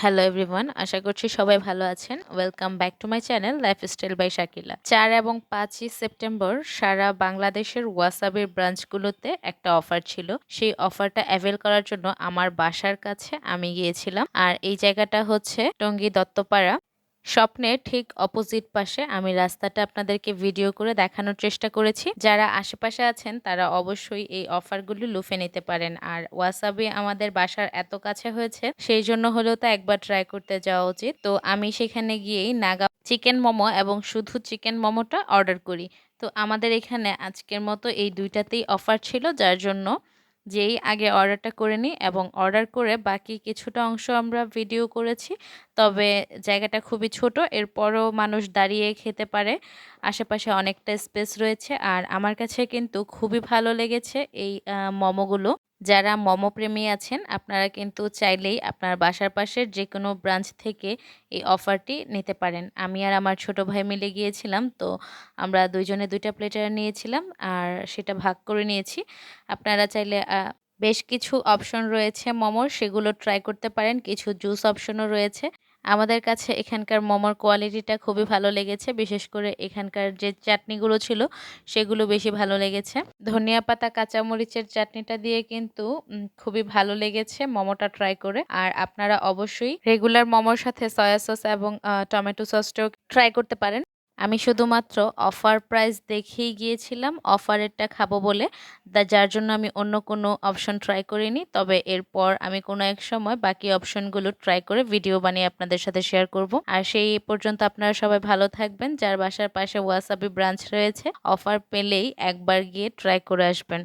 Hello everyone আশা করছি সবাই ভালো আছেন। Welcome back to my channel life lifestyle by Shakila চার এবং পাঁচই সেপ্টেম্বর সারা বাংলাদেশের ওয়াসাবির ব্রাঞ্চগুলোতে একটা অফার ছিল। সেই অফারটা অ্যাভেল করার জন্য আমার বাসার কাছে আমি গিয়েছিলাম। আর এই জায়গাটা হচ্ছে টঙ্গী দত্তপাড়া স্বপ্নের ঠিক অপোজিট পাশে আমি রাস্তাটা আপনাদেরকে ভিডিও করে দেখানোর চেষ্টা করেছি। যারা আশেপাশে আছেন, তারা অবশ্যই এই অফারগুলো লুফে নিতে পারেন। আর ওয়াসাবি আমাদের বাসার এত কাছে হয়েছে, সেই জন্য হলেও তো একবার ট্রাই করতে যাওয়া উচিত। তো আমি সেখানে গিয়েই নাগা চিকেন মোমো এবং শুধু চিকেন মোমোটা অর্ডার করি। তো আমাদের এখানে আজকের মতো এই দুইটাতেই অফার ছিল, যার জন্য যেই আগে অর্ডারটা করে নিই এবং অর্ডার করে বাকি কিছুটা অংশ আমরা ভিডিও করেছি। তবে জায়গাটা খুবই ছোট, এরপরও মানুষ দাঁড়িয়ে খেতে পারে। আশেপাশে অনেকটা স্পেস রয়েছে আর আমার কাছে কিন্তু খুবই ভালো লেগেছে এই মোমোগুলো। যারা মোমো প্রেমী আছেন, আপনারা কিন্তু চাইলেই আপনার বাসার পাশের যে কোনো ব্রাঞ্চ থেকে এই অফারটি নিতে পারেন। আমি আর আমার ছোট ভাই মিলে গিয়েছিলাম, তো আমরা দুইজনে দুইটা প্লেটার নিয়েছিলাম আর সেটা ভাগ করে নিয়েছি। আপনারা চাইলে বেশ কিছু অপশন রয়েছে মোমোর, সেগুলো ট্রাই করতে পারেন। কিছু জুস অপশনও রয়েছে। আমাদের কাছে এখানকার মোমোর কোয়ালিটিটা খুবই ভালো লেগেছে। বিশেষ করে এখানকার যে চাটনিগুলো ছিল, সেগুলো বেশি ভালো লেগেছে। ধনিয়া পাতা, কাঁচামরিচের চাটনিটা দিয়ে কিন্তু খুবই ভালো লেগেছে মোমোটা ট্রাই করে। আর আপনারা অবশ্যই রেগুলার মোমোর সাথে সয়া সস এবং টমেটো সসটাও ট্রাই করতে পারেন। আমি শুধুমাত্র অফার প্রাইস দেখেই গিয়েছিলাম। অফারেরটা খাব বলে। দা যার জন্য আমি অন্য কোনো অপশন ট্রাই করিনি। তবে এরপর আমি কোনো এক সময় বাকি অপশনগুলো ট্রাই করে ভিডিও বানিয়ে আপনাদের সাথে শেয়ার করব। আর সেই পর্যন্ত আপনারা সবাই ভালো থাকবেন। যার বাসার পাশে ওয়াসাবি ব্রাঞ্চ রয়েছে অফার পেলেই একবার গিয়ে ট্রাই করে আসবেন।